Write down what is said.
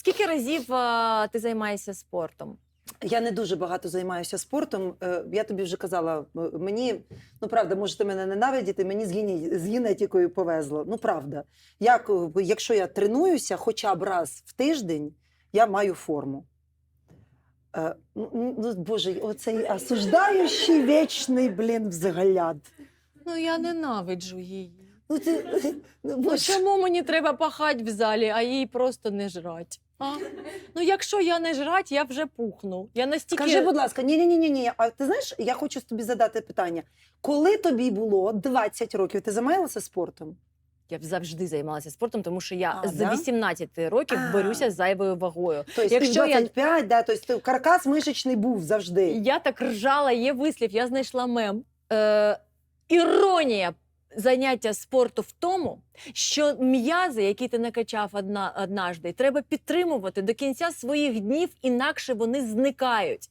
Скільки разів е, ти займаєшся спортом? Я не дуже багато займаюся спортом. Е, Я тобі вже казала, е, мені ну правда, можете мене ненавидіти, мені з, гені, з генетикою повезло. Ну правда, як, е, якщо я тренуюся хоча б раз в тиждень, я маю форму. Е, Ну, ну, Боже, оцей осуждаючий вічний блін взгляд. Ну я ненавиджу її. Ну, ти, ну, Ну Боже. чому мені треба пахати в залі, а їй просто не жрать? А? Ну якщо я не жрать, я вже пухну. Я настільки Скажи, будь ласка, ні, ні, ні, ні, ні. А ти знаєш, я хочу тобі задати питання. Коли тобі було 20 років, ти займалася спортом? я завжди займалася спортом, тому що я А, з да? 18 років А. борюся з зайвою вагою. Тобто Якщо Якщо я- 25, да, тобто каркас мишечний був завжди. Я так ржала, є вислів, я знайшла мем. Е, іронія заняття спорту в тому, що м'язи, які ти накачав одна, однажди, треба підтримувати до кінця своїх днів, інакше вони зникають.